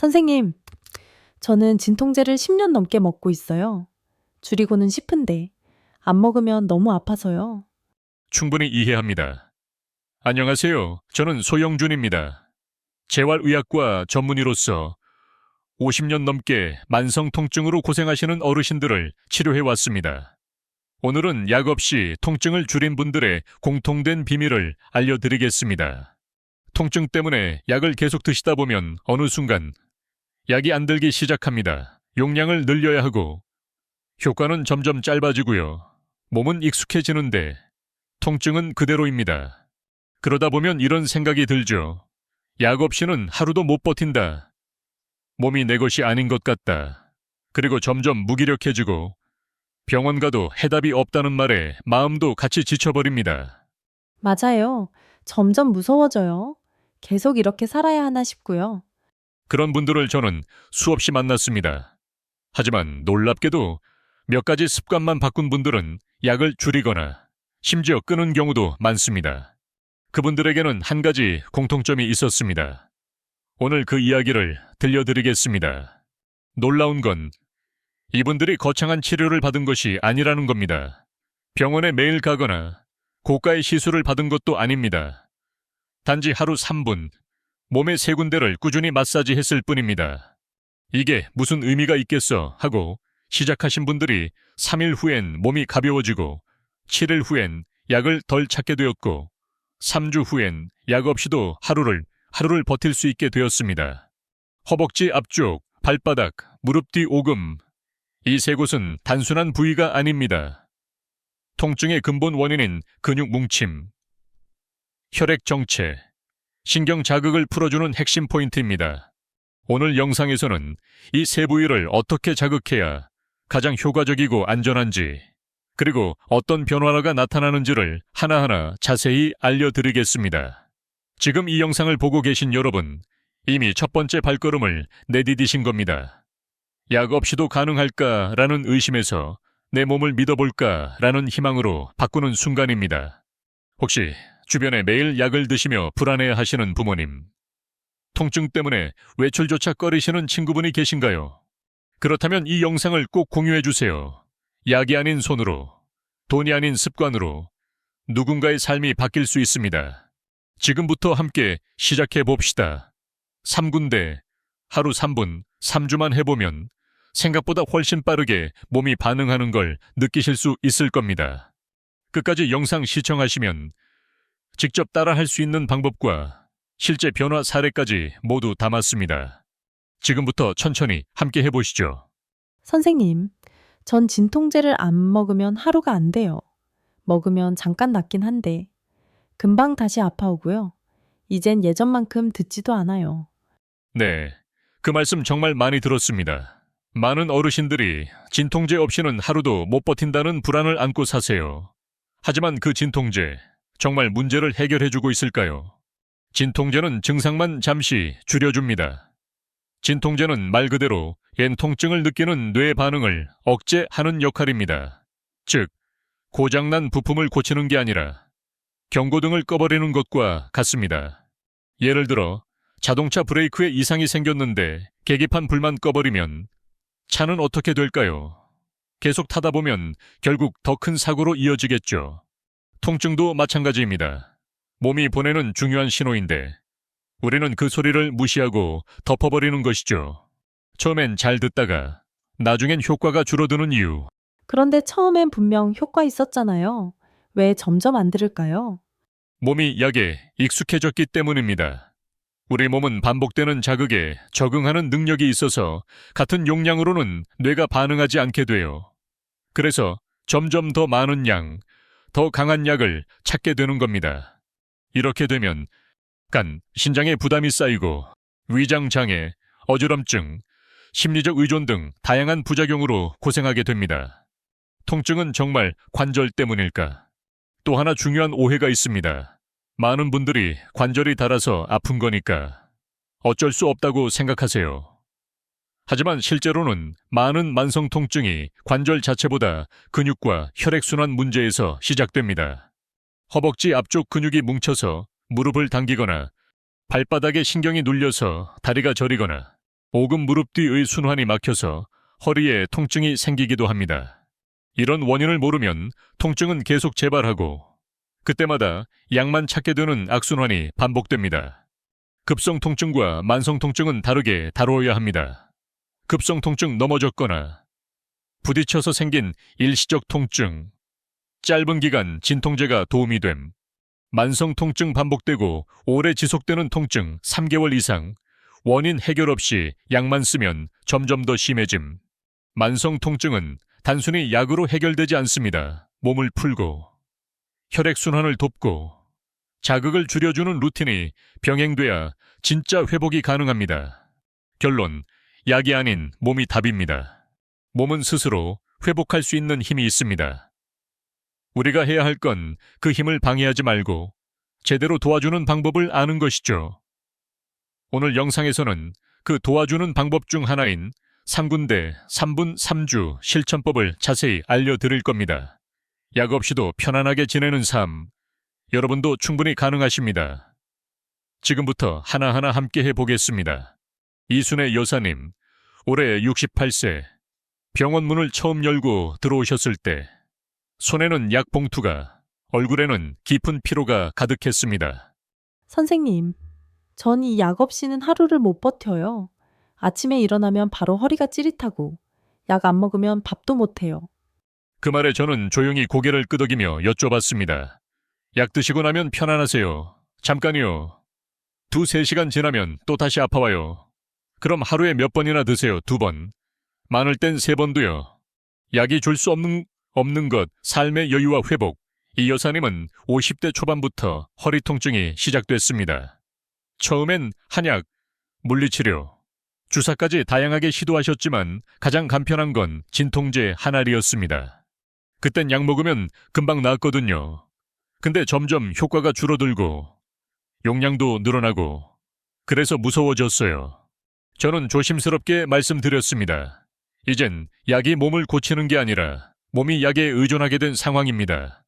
선생님, 저는 진통제를 10년 넘게 먹고 있어요. 줄이고는 싶은데, 안 먹으면 너무 아파서요. 충분히 이해합니다. 안녕하세요. 저는 소영준입니다. 재활의학과 전문의로서 50년 넘게 만성 통증으로 고생하시는 어르신들을 치료해 왔습니다. 오늘은 약 없이 통증을 줄인 분들의 공통된 비밀을 알려드리겠습니다. 통증 때문에 약을 계속 드시다 보면 어느 순간 약이 안 들기 시작합니다. 용량을 늘려야 하고 효과는 점점 짧아지고요. 몸은 익숙해지는데 통증은 그대로입니다. 그러다 보면 이런 생각이 들죠. 약 없이는 하루도 못 버틴다. 몸이 내 것이 아닌 것 같다. 그리고 점점 무기력해지고 병원 가도 해답이 없다는 말에 마음도 같이 지쳐버립니다. 맞아요. 점점 무서워져요. 계속 이렇게 살아야 하나 싶고요. 그런 분들을 저는 수없이 만났습니다. 하지만 놀랍게도 몇 가지 습관만 바꾼 분들은 약을 줄이거나 심지어 끊은 경우도 많습니다. 그분들에게는 한 가지 공통점이 있었습니다. 오늘 그 이야기를 들려드리겠습니다. 놀라운 건 이분들이 거창한 치료를 받은 것이 아니라는 겁니다. 병원에 매일 가거나 고가의 시술을 받은 것도 아닙니다. 단지 하루 3분 몸의 세 군데를 꾸준히 마사지 했을 뿐입니다. 이게 무슨 의미가 있겠어 하고 시작하신 분들이 3일 후엔 몸이 가벼워지고 7일 후엔 약을 덜 찾게 되었고 3주 후엔 약 없이도 하루를 하루를 버틸 수 있게 되었습니다. 허벅지 앞쪽, 발바닥, 무릎 뒤 오금 이 세 곳은 단순한 부위가 아닙니다. 통증의 근본 원인인 근육 뭉침, 혈액 정체, 신경 자극을 풀어주는 핵심 포인트입니다. 오늘 영상에서는 이 세 부위를 어떻게 자극해야 가장 효과적이고 안전한지, 그리고 어떤 변화가 나타나는지를 하나하나 자세히 알려드리겠습니다. 지금 이 영상을 보고 계신 여러분, 이미 첫 번째 발걸음을 내디디신 겁니다. 약 없이도 가능할까라는 의심에서 내 몸을 믿어볼까라는 희망으로 바꾸는 순간입니다. 혹시 주변에 매일 약을 드시며 불안해 하시는 부모님, 통증 때문에 외출조차 꺼리시는 친구분이 계신가요? 그렇다면 이 영상을 꼭 공유해 주세요. 약이 아닌 손으로, 돈이 아닌 습관으로 누군가의 삶이 바뀔 수 있습니다. 지금부터 함께 시작해 봅시다. 3군데, 하루 3분, 3주만 해보면 생각보다 훨씬 빠르게 몸이 반응하는 걸 느끼실 수 있을 겁니다. 끝까지 영상 시청하시면 직접 따라 할 수 있는 방법과 실제 변화 사례까지 모두 담았습니다. 지금부터 천천히 함께 해보시죠. 선생님, 전 진통제를 안 먹으면 하루가 안 돼요. 먹으면 잠깐 낫긴 한데, 금방 다시 아파오고요. 이젠 예전만큼 듣지도 않아요. 네, 그 말씀 정말 많이 들었습니다. 많은 어르신들이 진통제 없이는 하루도 못 버틴다는 불안을 안고 사세요. 하지만 그 진통제, 정말 문제를 해결해주고 있을까요? 진통제는 증상만 잠시 줄여줍니다. 진통제는 말 그대로 얜 통증을 느끼는 뇌 반응을 억제하는 역할입니다. 즉, 고장난 부품을 고치는 게 아니라 경고등을 꺼버리는 것과 같습니다. 예를 들어, 자동차 브레이크에 이상이 생겼는데 계기판 불만 꺼버리면 차는 어떻게 될까요? 계속 타다 보면 결국 더 큰 사고로 이어지겠죠. 통증도 마찬가지입니다. 몸이 보내는 중요한 신호인데 우리는 그 소리를 무시하고 덮어버리는 것이죠. 처음엔 잘 듣다가 나중엔 효과가 줄어드는 이유. 그런데 처음엔 분명 효과 있었잖아요. 왜 점점 안 들을까요? 몸이 약에 익숙해졌기 때문입니다. 우리 몸은 반복되는 자극에 적응하는 능력이 있어서 같은 용량으로는 뇌가 반응하지 않게 돼요. 그래서 점점 더 많은 양, 더 강한 약을 찾게 되는 겁니다. 이렇게 되면 간, 신장에 부담이 쌓이고 위장 장애, 어지럼증, 심리적 의존 등 다양한 부작용으로 고생하게 됩니다. 통증은 정말 관절 때문일까? 또 하나 중요한 오해가 있습니다. 많은 분들이 관절이 닳아서 아픈 거니까 어쩔 수 없다고 생각하세요. 하지만 실제로는 많은 만성 통증이 관절 자체보다 근육과 혈액순환 문제에서 시작됩니다. 허벅지 앞쪽 근육이 뭉쳐서 무릎을 당기거나 발바닥에 신경이 눌려서 다리가 저리거나 오금 무릎 뒤의 순환이 막혀서 허리에 통증이 생기기도 합니다. 이런 원인을 모르면 통증은 계속 재발하고 그때마다 약만 찾게 되는 악순환이 반복됩니다. 급성 통증과 만성 통증은 다르게 다루어야 합니다. 급성 통증 넘어졌거나 부딪혀서 생긴 일시적 통증, 짧은 기간 진통제가 도움이 됨, 만성 통증 반복되고 오래 지속되는 통증 3개월 이상, 원인 해결 없이 약만 쓰면 점점 더 심해짐. 만성 통증은 단순히 약으로 해결되지 않습니다. 몸을 풀고, 혈액순환을 돕고, 자극을 줄여주는 루틴이 병행돼야 진짜 회복이 가능합니다. 결론, 약이 아닌 몸이 답입니다. 몸은 스스로 회복할 수 있는 힘이 있습니다. 우리가 해야 할 건 그 힘을 방해하지 말고 제대로 도와주는 방법을 아는 것이죠. 오늘 영상에서는 그 도와주는 방법 중 하나인 3군데 3분 3주 실천법을 자세히 알려드릴 겁니다. 약 없이도 편안하게 지내는 삶, 여러분도 충분히 가능하십니다. 지금부터 하나하나 함께 해보겠습니다. 이순애 여사님, 올해 68세, 병원 문을 처음 열고 들어오셨을 때, 손에는 약 봉투가, 얼굴에는 깊은 피로가 가득했습니다. 선생님, 전 이 약 없이는 하루를 못 버텨요. 아침에 일어나면 바로 허리가 찌릿하고, 약 안 먹으면 밥도 못 해요. 그 말에 저는 조용히 고개를 끄덕이며 여쭤봤습니다. 약 드시고 나면 편안하세요. 잠깐이요. 두세 시간 지나면 또 다시 아파와요. 그럼 하루에 몇 번이나 드세요? 두 번. 많을 땐 세 번도요. 약이 줄 수 없는, 없는 것, 삶의 여유와 회복. 이 여사님은 50대 초반부터 허리 통증이 시작됐습니다. 처음엔 한약, 물리치료, 주사까지 다양하게 시도하셨지만 가장 간편한 건 진통제 한 알이었습니다. 그땐 약 먹으면 금방 나았거든요. 근데 점점 효과가 줄어들고 용량도 늘어나고 그래서 무서워졌어요. 저는 조심스럽게 말씀드렸습니다. 이젠 약이 몸을 고치는 게 아니라 몸이 약에 의존하게 된 상황입니다.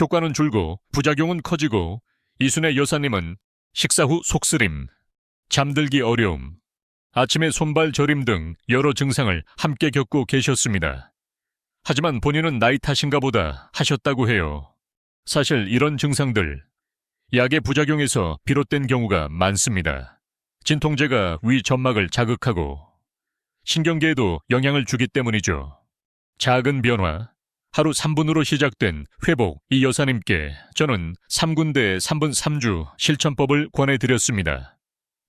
효과는 줄고 부작용은 커지고 이순의 여사님은 식사 후 속쓰림, 잠들기 어려움, 아침에 손발 저림 등 여러 증상을 함께 겪고 계셨습니다. 하지만 본인은 나이 탓인가 보다 하셨다고 해요. 사실 이런 증상들, 약의 부작용에서 비롯된 경우가 많습니다. 진통제가 위 점막을 자극하고 신경계에도 영향을 주기 때문이죠. 작은 변화, 하루 3분으로 시작된 회복 이 여사님께 저는 3군데 3분 3주 실천법을 권해드렸습니다.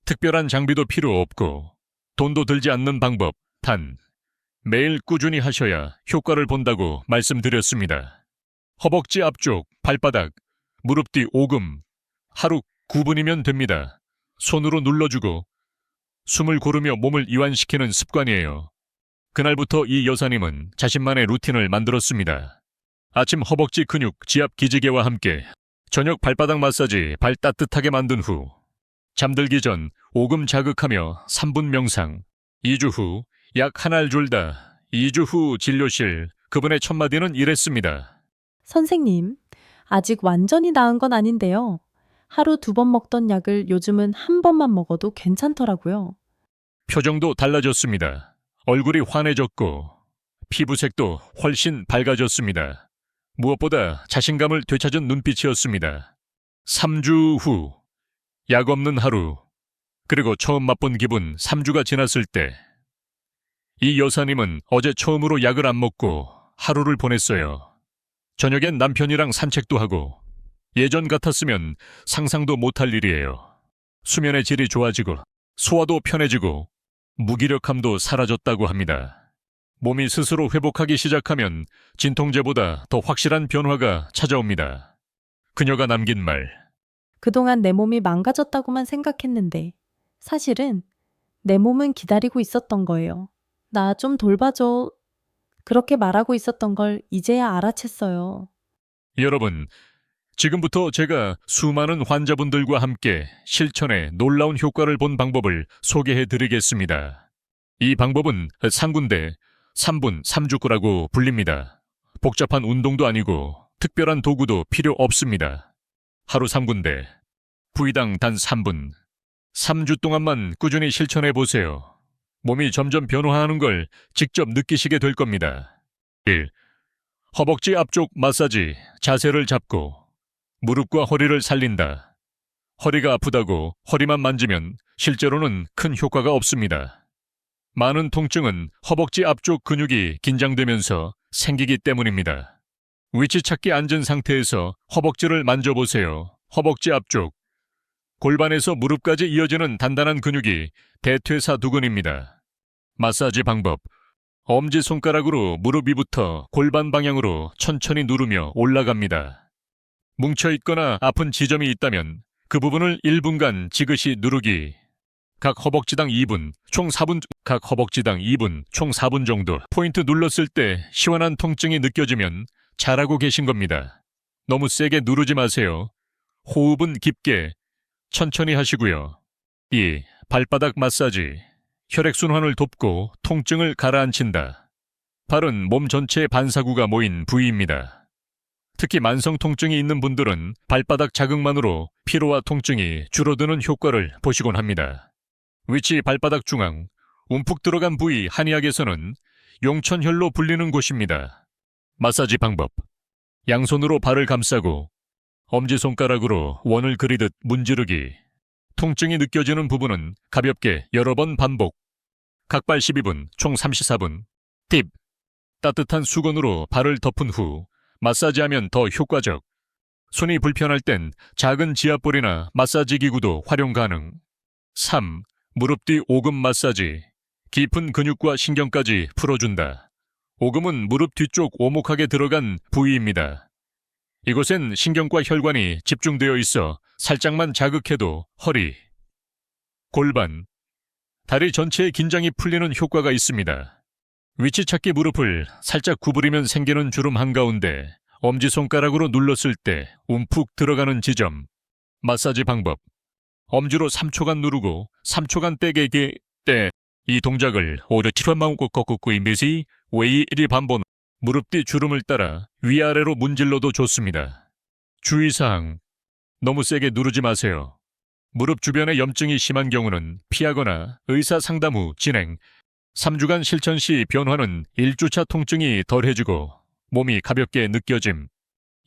특별한 장비도 필요 없고 돈도 들지 않는 방법 단 매일 꾸준히 하셔야 효과를 본다고 말씀드렸습니다. 허벅지 앞쪽, 발바닥, 무릎 뒤 오금 하루 9분이면 됩니다. 손으로 눌러주고 숨을 고르며 몸을 이완시키는 습관이에요. 그날부터 이 여사님은 자신만의 루틴을 만들었습니다. 아침 허벅지 근육 지압 기지개와 함께 저녁 발바닥 마사지 발 따뜻하게 만든 후 잠들기 전 오금 자극하며 3분 명상 2주 후 약 한알 줄다 2주 후 진료실 그분의 첫 마디는 이랬습니다. 선생님, 아직 완전히 나은 건 아닌데요. 하루 두 번 먹던 약을 요즘은 한 번만 먹어도 괜찮더라고요. 표정도 달라졌습니다. 얼굴이 환해졌고 피부색도 훨씬 밝아졌습니다. 무엇보다 자신감을 되찾은 눈빛이었습니다. 3주 후, 약 없는 하루, 그리고 처음 맛본 기분 3주가 지났을 때, 이 여사님은 어제 처음으로 약을 안 먹고 하루를 보냈어요. 저녁엔 남편이랑 산책도 하고, 예전 같았으면 상상도 못할 일이에요. 수면의 질이 좋아지고, 소화도 편해지고, 무기력함도 사라졌다고 합니다. 몸이 스스로 회복하기 시작하면 진통제보다 더 확실한 변화가 찾아옵니다. 그녀가 남긴 말, 그동안 내 몸이 망가졌다고만 생각했는데, 사실은 내 몸은 기다리고 있었던 거예요. 나 좀 돌봐줘. 그렇게 말하고 있었던 걸 이제야 알아챘어요. 여러분, 지금부터 제가 수많은 환자분들과 함께 실천에 놀라운 효과를 본 방법을 소개해 드리겠습니다. 이 방법은 상군대 3분 3주구라고 불립니다. 복잡한 운동도 아니고 특별한 도구도 필요 없습니다. 하루 3군데, 부위당 단 3분. 3주 동안만 꾸준히 실천해 보세요. 몸이 점점 변화하는 걸 직접 느끼시게 될 겁니다. 1. 허벅지 앞쪽 마사지, 자세를 잡고 무릎과 허리를 살린다. 허리가 아프다고 허리만 만지면 실제로는 큰 효과가 없습니다. 많은 통증은 허벅지 앞쪽 근육이 긴장되면서 생기기 때문입니다. 위치 찾기 앉은 상태에서 허벅지를 만져보세요. 허벅지 앞쪽. 골반에서 무릎까지 이어지는 단단한 근육이 대퇴사두근입니다. 마사지 방법. 엄지손가락으로 무릎 위부터 골반 방향으로 천천히 누르며 올라갑니다. 뭉쳐있거나 아픈 지점이 있다면 그 부분을 1분간 지그시 누르기. 각 허벅지당 2분, 총 4분, 각 허벅지당 2분, 총 4분 정도 포인트 눌렀을 때 시원한 통증이 느껴지면 잘하고 계신 겁니다. 너무 세게 누르지 마세요. 호흡은 깊게, 천천히 하시고요. 2. 발바닥 마사지. 혈액순환을 돕고 통증을 가라앉힌다. 발은 몸 전체의 반사구가 모인 부위입니다. 특히 만성 통증이 있는 분들은 발바닥 자극만으로 피로와 통증이 줄어드는 효과를 보시곤 합니다. 위치 발바닥 중앙, 움푹 들어간 부위 한의학에서는 용천혈로 불리는 곳입니다. 마사지 방법. 양손으로 발을 감싸고 엄지손가락으로 원을 그리듯 문지르기. 통증이 느껴지는 부분은 가볍게 여러 번 반복. 각발 12분, 총 34분. 팁. 따뜻한 수건으로 발을 덮은 후 마사지하면 더 효과적. 손이 불편할 땐 작은 지압볼이나 마사지 기구도 활용 가능. 3. 무릎 뒤 오금 마사지. 깊은 근육과 신경까지 풀어준다. 오금은 무릎 뒤쪽 오목하게 들어간 부위입니다. 이곳엔 신경과 혈관이 집중되어 있어 살짝만 자극해도 허리, 골반, 다리 전체의 긴장이 풀리는 효과가 있습니다. 위치 찾기 무릎을 살짝 구부리면 생기는 주름 한가운데 엄지손가락으로 눌렀을 때 움푹 들어가는 지점. 마사지 방법. 엄지로 3초간 누르고 3초간 떼게 때이 동작을 오래 치환마음고 꺾고 이미지 웨이 1이 반번 무릎 뒤 주름을 따라 위아래로 문질러도 좋습니다. 주의사항. 너무 세게 누르지 마세요. 무릎 주변에 염증이 심한 경우는 피하거나 의사 상담 후 진행. 3주간 실천 시 변화는 1주차 통증이 덜해지고 몸이 가볍게 느껴짐.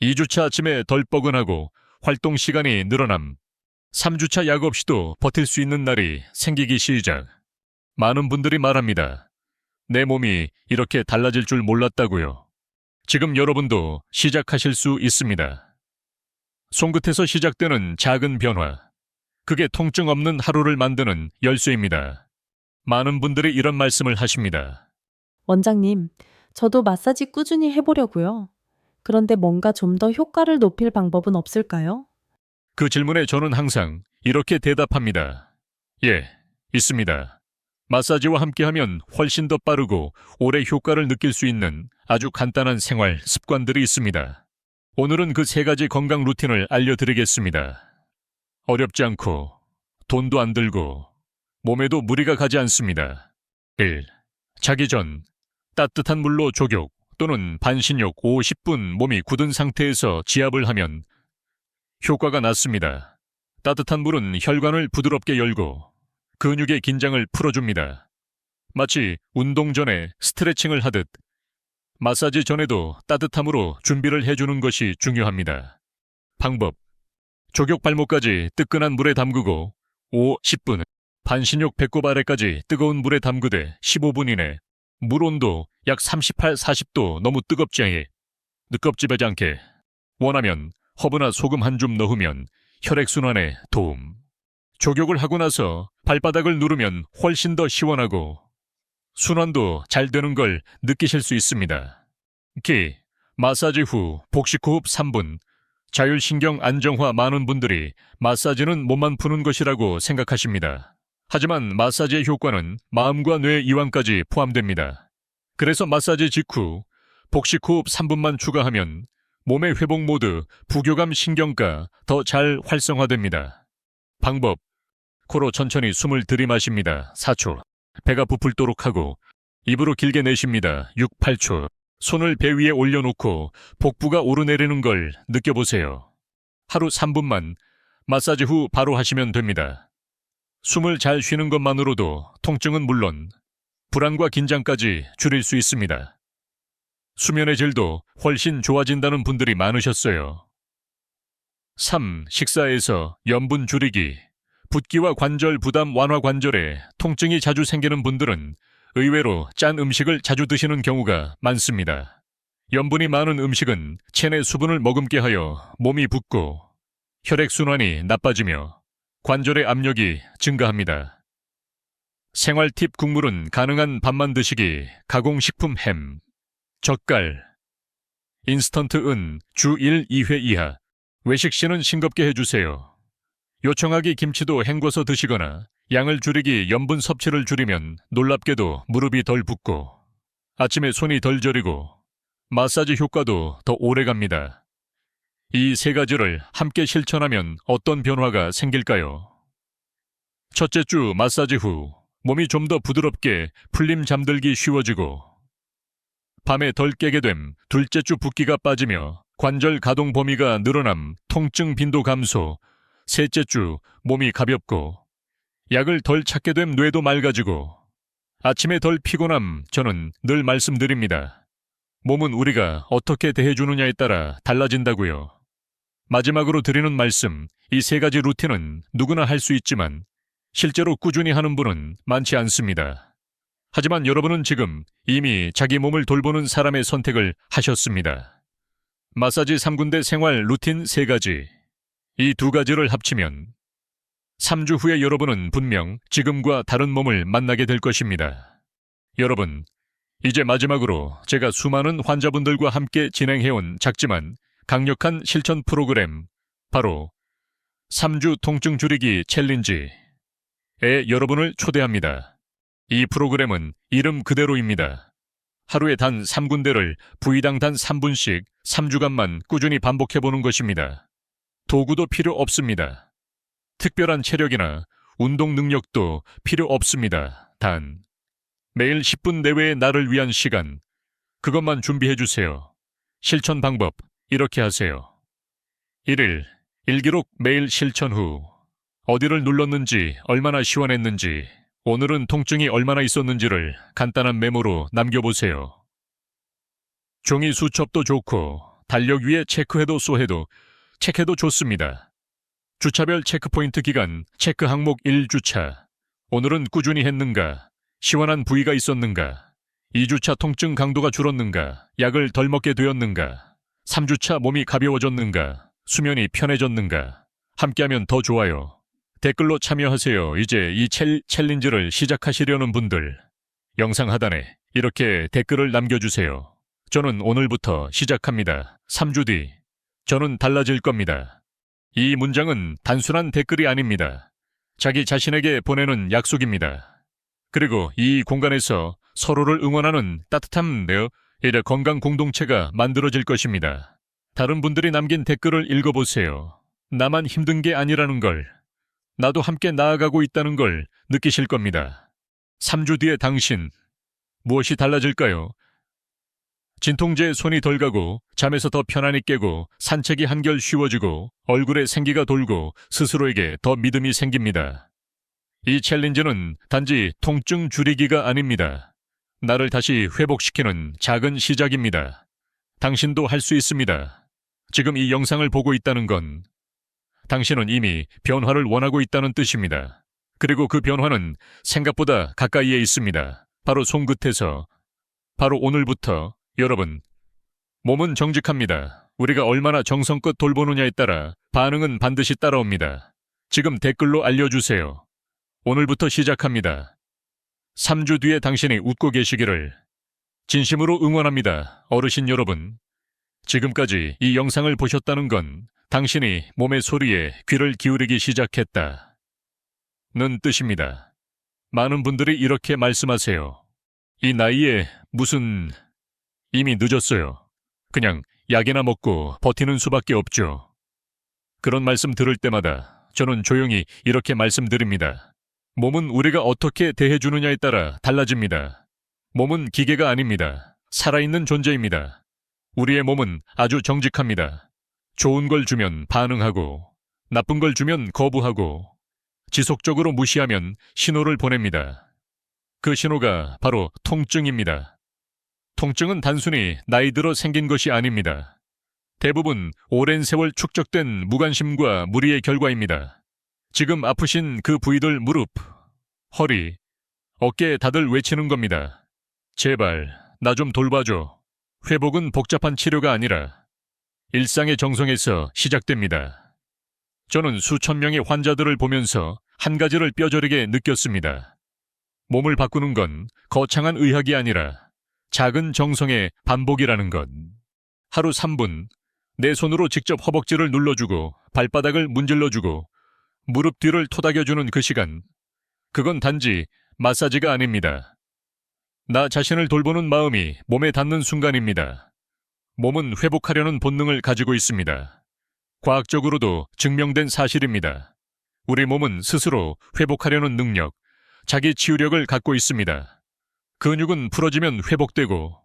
2주차 아침에 덜 뻐근하고 활동 시간이 늘어남. 3주차 약 없이도 버틸 수 있는 날이 생기기 시작. 많은 분들이 말합니다. 내 몸이 이렇게 달라질 줄 몰랐다고요. 지금 여러분도 시작하실 수 있습니다. 손끝에서 시작되는 작은 변화. 그게 통증 없는 하루를 만드는 열쇠입니다. 많은 분들이 이런 말씀을 하십니다. 원장님, 저도 마사지 꾸준히 해보려고요. 그런데 뭔가 좀 더 효과를 높일 방법은 없을까요? 그 질문에 저는 항상 이렇게 대답합니다. 예, 있습니다. 마사지와 함께하면 훨씬 더 빠르고 오래 효과를 느낄 수 있는 아주 간단한 생활 습관들이 있습니다. 오늘은 그 세 가지 건강 루틴을 알려드리겠습니다. 어렵지 않고 돈도 안 들고 몸에도 무리가 가지 않습니다. 1. 자기 전 따뜻한 물로 족욕 또는 반신욕 5, 10분 몸이 굳은 상태에서 지압을 하면 효과가 낮습니다. 따뜻한 물은 혈관을 부드럽게 열고 근육의 긴장을 풀어줍니다. 마치 운동 전에 스트레칭을 하듯 마사지 전에도 따뜻함으로 준비를 해주는 것이 중요합니다. 방법. 족욕 발목까지 뜨끈한 물에 담그고 5, 10분, 반신욕 배꼽 아래까지 뜨거운 물에 담그되 15분 이내 물 온도 약 38, 40도 너무 뜨겁지 않게 느껍지하지 않게 원하면 허브나 소금 한 줌 넣으면 혈액순환에 도움. 족욕을 하고 나서 발바닥을 누르면 훨씬 더 시원하고 순환도 잘 되는 걸 느끼실 수 있습니다. 기, 마사지 후 복식 호흡 3분, 자율신경 안정화 많은 분들이 마사지는 몸만 푸는 것이라고 생각하십니다. 하지만 마사지의 효과는 마음과 뇌 이완까지 포함됩니다. 그래서 마사지 직후 복식호흡 3분만 추가하면 몸의 회복 모드, 부교감 신경과 더 잘 활성화됩니다. 방법. 코로 천천히 숨을 들이마십니다. 4초. 배가 부풀도록 하고 입으로 길게 내쉽니다. 6, 8초. 손을 배 위에 올려놓고 복부가 오르내리는 걸 느껴보세요. 하루 3분만 마사지 후 바로 하시면 됩니다. 숨을 잘 쉬는 것만으로도 통증은 물론 불안과 긴장까지 줄일 수 있습니다. 수면의 질도 훨씬 좋아진다는 분들이 많으셨어요. 3. 식사에서 염분 줄이기. 붓기와 관절 부담 완화 관절에 통증이 자주 생기는 분들은 의외로 짠 음식을 자주 드시는 경우가 많습니다. 염분이 많은 음식은 체내 수분을 머금게 하여 몸이 붓고 혈액순환이 나빠지며 관절의 압력이 증가합니다. 생활 팁 국물은 가능한 밥만 드시기, 가공식품 햄, 젓갈, 인스턴트 은 주 1, 2회 이하, 외식 시는 싱겁게 해주세요. 요청하기 김치도 헹궈서 드시거나 양을 줄이기 염분 섭취를 줄이면 놀랍게도 무릎이 덜 붓고 아침에 손이 덜 저리고 마사지 효과도 더 오래 갑니다. 이 세 가지를 함께 실천하면 어떤 변화가 생길까요? 첫째 주 마사지 후 몸이 좀 더 부드럽게 풀림 잠들기 쉬워지고 밤에 덜 깨게 됨 둘째 주 붓기가 빠지며 관절 가동 범위가 늘어남 통증 빈도 감소 셋째 주 몸이 가볍고 약을 덜 찾게 됨 뇌도 맑아지고 아침에 덜 피곤함 저는 늘 말씀드립니다. 몸은 우리가 어떻게 대해주느냐에 따라 달라진다고요. 마지막으로 드리는 말씀, 이 세 가지 루틴은 누구나 할 수 있지만 실제로 꾸준히 하는 분은 많지 않습니다. 하지만 여러분은 지금 이미 자기 몸을 돌보는 사람의 선택을 하셨습니다. 마사지 3군데 생활 루틴 3가지. 이 두 가지를 합치면 3주 후에 여러분은 분명 지금과 다른 몸을 만나게 될 것입니다. 여러분, 이제 마지막으로 제가 수많은 환자분들과 함께 진행해온 작지만 강력한 실천 프로그램, 바로 3주 통증 줄이기 챌린지에 여러분을 초대합니다. 이 프로그램은 이름 그대로입니다. 하루에 단 3군데를 부위당 단 3분씩 3주간만 꾸준히 반복해보는 것입니다. 도구도 필요 없습니다. 특별한 체력이나 운동 능력도 필요 없습니다. 단, 매일 10분 내외의 나를 위한 시간, 그것만 준비해 주세요. 실천 방법, 이렇게 하세요. 1일, 일기록 매일 실천 후, 어디를 눌렀는지, 얼마나 시원했는지, 오늘은 통증이 얼마나 있었는지를 간단한 메모로 남겨보세요. 종이 수첩도 좋고, 달력 위에 체크해도 쏘해도, 체크해도 좋습니다. 주차별 체크포인트 기간, 체크 항목 1주차. 오늘은 꾸준히 했는가? 시원한 부위가 있었는가? 2주차 통증 강도가 줄었는가? 약을 덜 먹게 되었는가? 3주차 몸이 가벼워졌는가? 수면이 편해졌는가? 함께하면 더 좋아요. 댓글로 참여하세요. 이제 이 챌, 챌린지를 시작하시려는 분들. 영상 하단에 이렇게 댓글을 남겨주세요. 저는 오늘부터 시작합니다. 3주 뒤. 저는 달라질 겁니다. 이 문장은 단순한 댓글이 아닙니다. 자기 자신에게 보내는 약속입니다. 그리고 이 공간에서 서로를 응원하는 따뜻한 내어 이래 건강 공동체가 만들어질 것입니다. 다른 분들이 남긴 댓글을 읽어보세요. 나만 힘든 게 아니라는 걸, 나도 함께 나아가고 있다는 걸 느끼실 겁니다. 3주 뒤에 당신, 무엇이 달라질까요? 진통제에 손이 덜 가고 잠에서 더 편안히 깨고 산책이 한결 쉬워지고 얼굴에 생기가 돌고 스스로에게 더 믿음이 생깁니다. 이 챌린지는 단지 통증 줄이기가 아닙니다. 나를 다시 회복시키는 작은 시작입니다. 당신도 할 수 있습니다. 지금 이 영상을 보고 있다는 건 당신은 이미 변화를 원하고 있다는 뜻입니다. 그리고 그 변화는 생각보다 가까이에 있습니다. 바로 손끝에서, 바로 오늘부터 여러분, 몸은 정직합니다. 우리가 얼마나 정성껏 돌보느냐에 따라 반응은 반드시 따라옵니다. 지금 댓글로 알려주세요. 오늘부터 시작합니다. 3주 뒤에 당신이 웃고 계시기를 진심으로 응원합니다. 어르신 여러분. 지금까지 이 영상을 보셨다는 건 당신이 몸의 소리에 귀를 기울이기 시작했다. 는 뜻입니다. 많은 분들이 이렇게 말씀하세요. 이 나이에 무슨 이미 늦었어요. 그냥 약이나 먹고 버티는 수밖에 없죠. 그런 말씀 들을 때마다 저는 조용히 이렇게 말씀드립니다. 몸은 우리가 어떻게 대해주느냐에 따라 달라집니다. 몸은 기계가 아닙니다. 살아있는 존재입니다. 우리의 몸은 아주 정직합니다. 좋은 걸 주면 반응하고, 나쁜 걸 주면 거부하고, 지속적으로 무시하면 신호를 보냅니다. 그 신호가 바로 통증입니다. 통증은 단순히 나이 들어 생긴 것이 아닙니다. 대부분 오랜 세월 축적된 무관심과 무리의 결과입니다. 지금 아프신 그 부위들 무릎, 허리, 어깨 다들 외치는 겁니다. 제발, 나 좀 돌봐줘. 회복은 복잡한 치료가 아니라 일상의 정성에서 시작됩니다. 저는 수천 명의 환자들을 보면서 한 가지를 뼈저리게 느꼈습니다. 몸을 바꾸는 건 거창한 의학이 아니라 작은 정성의 반복이라는 것. 하루 3분, 내 손으로 직접 허벅지를 눌러주고 발바닥을 문질러주고 무릎 뒤를 토닥여주는 그 시간. 그건 단지 마사지가 아닙니다. 나 자신을 돌보는 마음이 몸에 닿는 순간입니다. 몸은 회복하려는 본능을 가지고 있습니다. 과학적으로도 증명된 사실입니다. 우리 몸은 스스로 회복하려는 능력, 자기 치유력을 갖고 있습니다. 근육은 풀어지면 회복되고,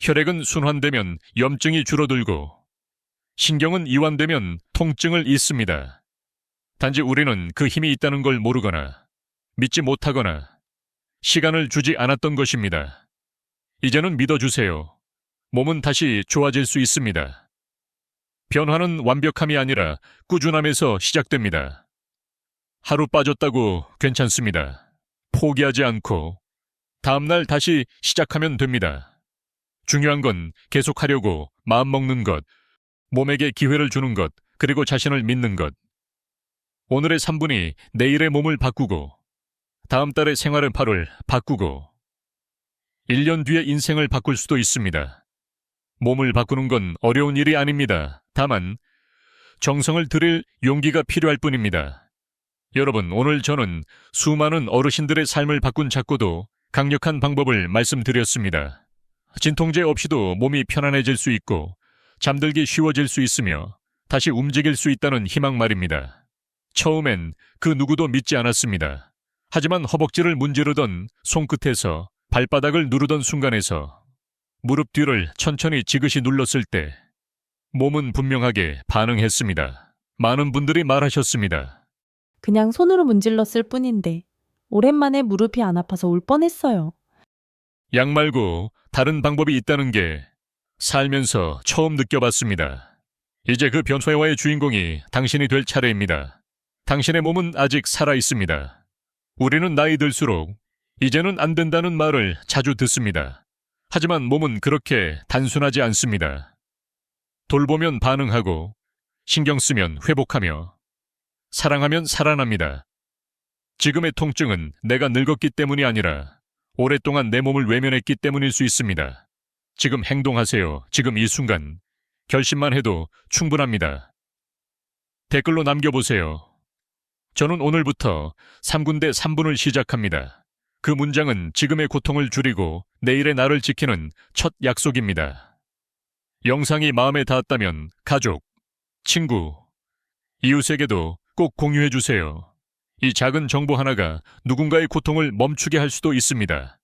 혈액은 순환되면 염증이 줄어들고, 신경은 이완되면 통증을 잊습니다. 단지 우리는 그 힘이 있다는 걸 모르거나, 믿지 못하거나, 시간을 주지 않았던 것입니다. 이제는 믿어주세요. 몸은 다시 좋아질 수 있습니다. 변화는 완벽함이 아니라 꾸준함에서 시작됩니다. 하루 빠졌다고 괜찮습니다. 포기하지 않고 다음날 다시 시작하면 됩니다. 중요한 건 계속하려고 마음먹는 것, 몸에게 기회를 주는 것, 그리고 자신을 믿는 것. 오늘의 3분이 내일의 몸을 바꾸고 다음 달의 생활의 팔을 바꾸고 1년 뒤에 인생을 바꿀 수도 있습니다. 몸을 바꾸는 건 어려운 일이 아닙니다. 다만 정성을 들일 용기가 필요할 뿐입니다. 여러분, 오늘 저는 수많은 어르신들의 삶을 바꾼 작고도 강력한 방법을 말씀드렸습니다. 진통제 없이도 몸이 편안해질 수 있고 잠들기 쉬워질 수 있으며 다시 움직일 수 있다는 희망 말입니다. 처음엔 그 누구도 믿지 않았습니다. 하지만 허벅지를 문지르던 손끝에서 발바닥을 누르던 순간에서 무릎 뒤를 천천히 지그시 눌렀을 때 몸은 분명하게 반응했습니다. 많은 분들이 말하셨습니다. 그냥 손으로 문질렀을 뿐인데 오랜만에 무릎이 안 아파서 울 뻔했어요. 약 말고 다른 방법이 있다는 게 살면서 처음 느껴봤습니다. 이제 그 변화와의 주인공이 당신이 될 차례입니다. 당신의 몸은 아직 살아 있습니다. 우리는 나이 들수록 이제는 안 된다는 말을 자주 듣습니다. 하지만 몸은 그렇게 단순하지 않습니다. 돌보면 반응하고 신경 쓰면 회복하며 사랑하면 살아납니다. 지금의 통증은 내가 늙었기 때문이 아니라 오랫동안 내 몸을 외면했기 때문일 수 있습니다. 지금 행동하세요. 지금 이 순간. 결심만 해도 충분합니다. 댓글로 남겨보세요. 저는 오늘부터 3군데 3분을 시작합니다. 그 문장은 지금의 고통을 줄이고 내일의 나를 지키는 첫 약속입니다. 영상이 마음에 닿았다면 가족, 친구, 이웃에게도 꼭 공유해 주세요. 이 작은 정보 하나가 누군가의 고통을 멈추게 할 수도 있습니다.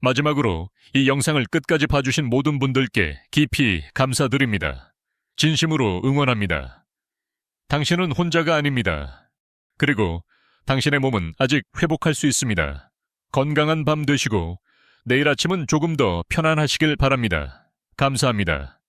마지막으로 이 영상을 끝까지 봐주신 모든 분들께 깊이 감사드립니다. 진심으로 응원합니다. 당신은 혼자가 아닙니다. 그리고 당신의 몸은 아직 회복할 수 있습니다. 건강한 밤 되시고 내일 아침은 조금 더 편안하시길 바랍니다. 감사합니다.